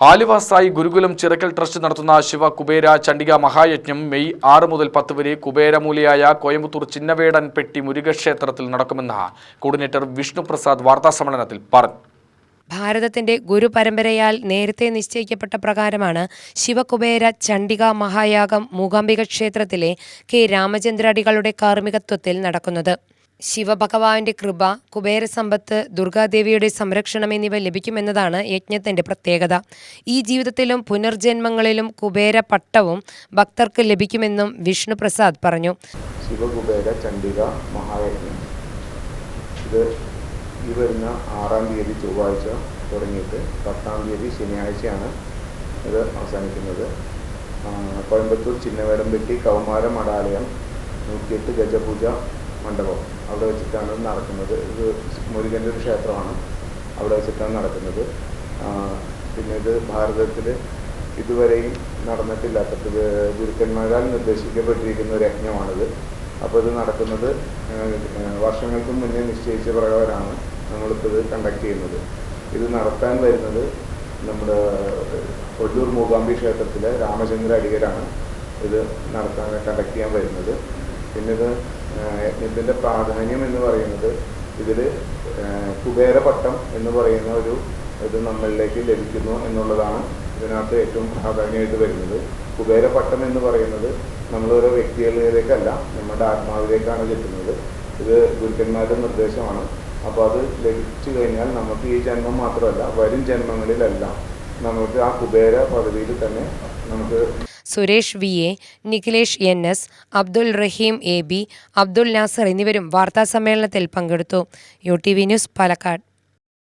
Aluva Sai Gurukulam Chirakkal trust നടത്തുന്ന Shiva Kubera Chandika മഹായജ്ഞം May ആറ് മുതൽ പത്ത് വരെ കുബേരമൂലിയായ കോയമ്പത്തൂർ ചിന്നവേടൻ പെട്ടി മുരുകക്ഷേത്രത്തിൽ നടക്കുമെന്ന് കോർഡിനേറ്റർ വിഷ്ണുപ്രസാദ് വാർത്താസമ്മേളനത്തിൽ പറഞ്ഞു. ഭാരതത്തിന്റെ ഗുരുപരമ്പരയാൽ നേരത്തെ നിശ്ചയിക്കപ്പെട്ട പ്രകാരമാണ് ശിവകുബേര ചണ്ഡിക മഹായാഗം മൂകാംബിക ക്ഷേത്രത്തിലെ കെ രാമചന്ദ്രാടികളുടെ കാർമ്മികത്വത്തിൽ നടക്കുന്നത്. ശിവഭഗവാന്റെ കൃപ കുബേരസമ്പത്ത് ദുർഗാദേവിയുടെ സംരക്ഷണം എന്നിവ ലഭിക്കുമെന്നതാണ് യജ്ഞത്തിന്റെ പ്രത്യേകത. ഈ ജീവിതത്തിലും പുനർജന്മങ്ങളിലും കുബേര പട്ടവും ഭക്തർക്ക് ലഭിക്കുമെന്നും വിഷ്ണു പ്രസാദ് പറഞ്ഞു. ശിവകുബേര ചണ്ഡിക മഹായജ്ഞം. ഇത് ഈ വരുന്ന ആറാം തീയതി ചൊവ്വാഴ്ച തുടങ്ങിയിട്ട് പത്താം തീയതി ശനിയാഴ്ചയാണ് ഇത് അവസാനിക്കുന്നത്. കോയമ്പത്തൂർ ചിന്നവേടംപെട്ടി കൗമാര മഠാലയം നൂറ്റിയെട്ട് ഗജപൂജ മണ്ഡപം. അവിടെ വെച്ചിട്ടാണ് നടക്കുന്നത്. ഇത് മുരുകന്റെ ഒരു ക്ഷേത്രമാണ് അവിടെ വെച്ചിട്ടാണ് നടക്കുന്നത്. പിന്നെ ഇത് ഭാരതത്തിൽ ഇതുവരെയും നടന്നിട്ടില്ലാത്ത ഗുരുക്കന്മാരാൽ നിർദ്ദേശിക്കപ്പെട്ടിരിക്കുന്ന ഒരു യജ്ഞമാണിത്. അപ്പോൾ ഇത് നടക്കുന്നത് വർഷങ്ങൾക്ക് മുന്നേ നിശ്ചയിച്ച പ്രകാരമാണ് നമ്മളിപ്പോൾ ഇത് കണ്ടക്ട് ചെയ്യുന്നത്. ഇത് നടത്താൻ വരുന്നത് നമ്മുടെ കൊല്ലൂർ മൂകാംബി ക്ഷേത്രത്തിലെ രാമചന്ദ്ര അടികരാണ് ഇത് നടത്താൻ കണ്ടക്ട് ചെയ്യാൻ വരുന്നത്. പിന്നെ ഇത് യജ്ഞത്തിന്റെ പ്രാധാന്യം എന്ന് പറയുന്നത് ഇതിൽ കുബേരപട്ടം എന്ന് പറയുന്ന ഒരു ഇത് നമ്മളിലേക്ക് ലഭിക്കുന്നു എന്നുള്ളതാണ് ഇതിനകത്ത് ഏറ്റവും പ്രാധാന്യമായിട്ട് വരുന്നത്. കുബേരപട്ടം എന്ന് പറയുന്നത് നമ്മൾ ഓരോ വ്യക്തികളിലേക്കല്ല നമ്മുടെ ആത്മാവിലേക്കാണ് കിട്ടുന്നത്. ഇത് ഗുരുക്കന്മാരുടെ നിർദ്ദേശമാണ്. അപ്പോൾ അത് ലഭിച്ചു കഴിഞ്ഞാൽ നമുക്ക് ഈ ജന്മം മാത്രമല്ല വരും ജന്മങ്ങളിലെല്ലാം നമുക്ക് ആ കുബേര പദവിയിൽ തന്നെ നമുക്ക് Suresh V A Nikhilesh N S Abdul Rahim A B Abdul Nasar എന്നിവരും വാർത്താസമ്മേളനത്തിൽ പങ്കെടുത്തു. U T V news Palakkad.